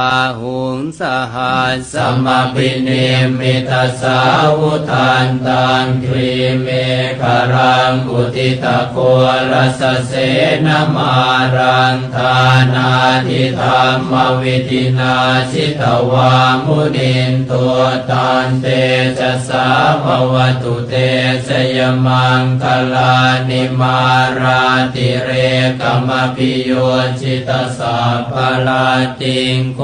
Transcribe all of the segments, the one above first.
าหุงสหัสสสัมปิเนมิตัสาวุทานตังครีเมฆรังอุทิตะโครสเสนมารังทานาทิธรรมวิธินาชิตวามุนินตัวตันเตจะสาภวตุเตสยมังคลานิมาราติเรกมพิโยชิตสาภลาติงโค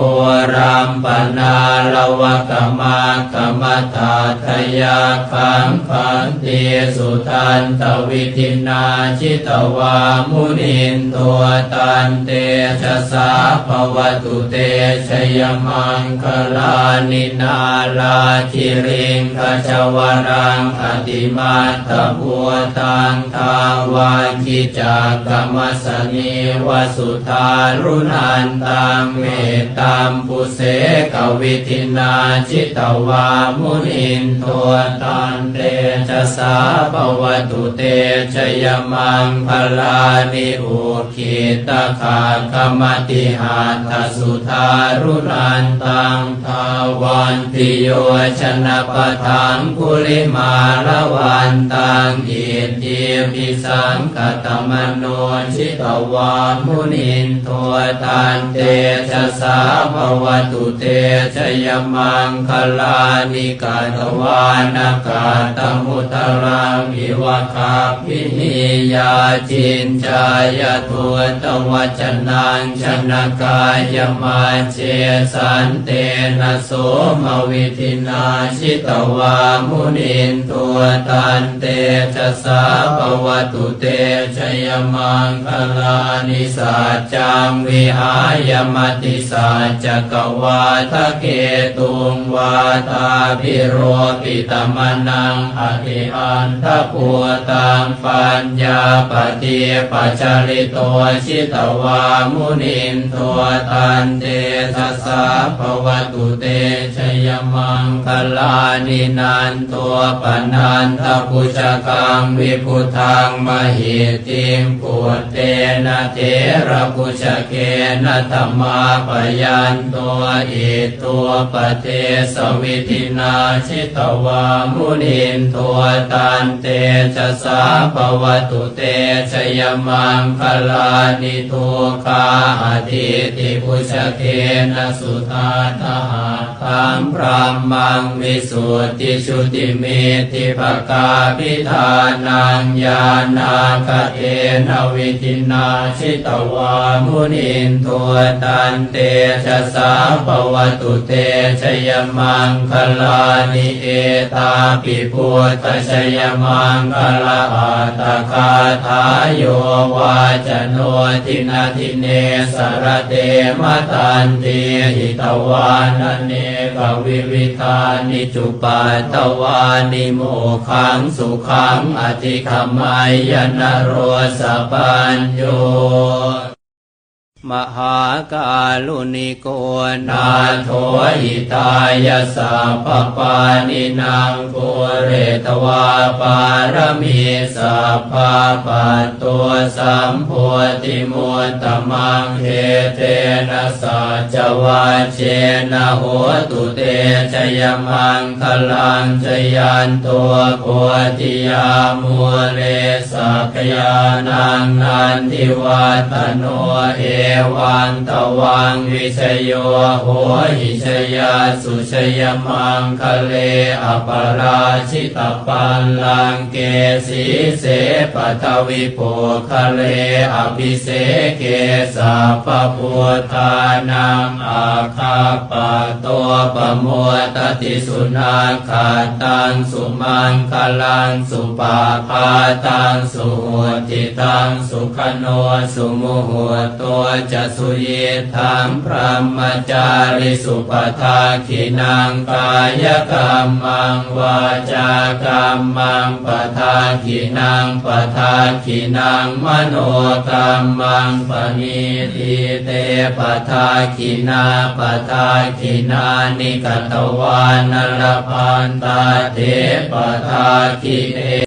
รัมปนาลวะกมากมตาทยาคังคันติสุทันตวิธินาชิตวามุนินตัวตันเตชะสาภวตุเตชยมังคลานินาลาคิริงขจวรังอติมาตบัวตังทาวาคิจากรรมสนีวสุธารุนันตังเมตตาามปุเสกวิธินาจิตวามุนินตัวตันเตชะสาปวตุเตชยมังพลานิอุคิตขากรรมติหาทสุธารุนันตังทาวันติโยชนะปทังกุลิมาละวันตังอิทิปิสังกตมโนชิตวามุนินตัวตันเตชะสาภวตุเตชยมังคลานิกาตวานากาตมุตรังอิวะคาพินิยาจินจายตุตวัจนังชนะกายมาเจสันเตนะโสมวิธินาชิตวามุนินตัวตันเตชะสาภวตุเตชยมังคลานิสัจจังวิหายมติสัจกวาทะเกตุงวาตาพิโรปิตมนังอธิอันทปัวตังปัญญาปฏิปัจจริโตชิตวามุนินตัวตันเตสะสาภวตุเตช ยมังคลานินันตัวปนันทปุจกังวิพุทังมหิติงปุตเตนะเทระปุจเกนะธรรมาปยันตัวอิตัวปเทสวิธินาชิตวามุนินตัวตันเตชะสาภวตุเตชยมังคลานิทุคาอธิติปุจเกนะสุธาทหาคังระมังวิสุทธิชุติเมธิภกาพิธานังญาณาคเทนวิธินาชิตวามุนินตัวตันเตชะสาปวตุเตชยมังคลานิเอตาปิพุทธชยมังคลาอัตคาทายโยวาจโนทินาทิเนสรเตมตันเตหิตวานเนกวิวิธานิจุปาตตวานิโมขังสุขังอธิขมายนโรสปัญโย มหากาลุนิโกนานโทหิตายสัพพปานินางปุเรตวาปารมีสัพพะปัตตัวสัมโพธิมุตตมังเทเทนะสัจวาเชนะโหตุเตชยมังคลังชยันตัวโพธิยามุเลสักยานังนันทิวัตโนเอวันตวังวิชโยโหหิชยาสุชยมังคะเลอปราชิตปัลลังเกสีเสปทวิโปคะเลอภิเสเกสัพพุทธานังอาคาปะตัวปะโมตติสุนาคาตังสุมังคลังสุปาพาตังสุหุติตังสุขโนสุมุหุตัวจะสุเยทังพระมจาริสุปทาขินังกายกรรมังวาจากรรมังปทาขินังปทาขินังมโนกรรมังปณิทิเตปทาขินาปทาขินานิกตวานรพันตาเทปทาขิเต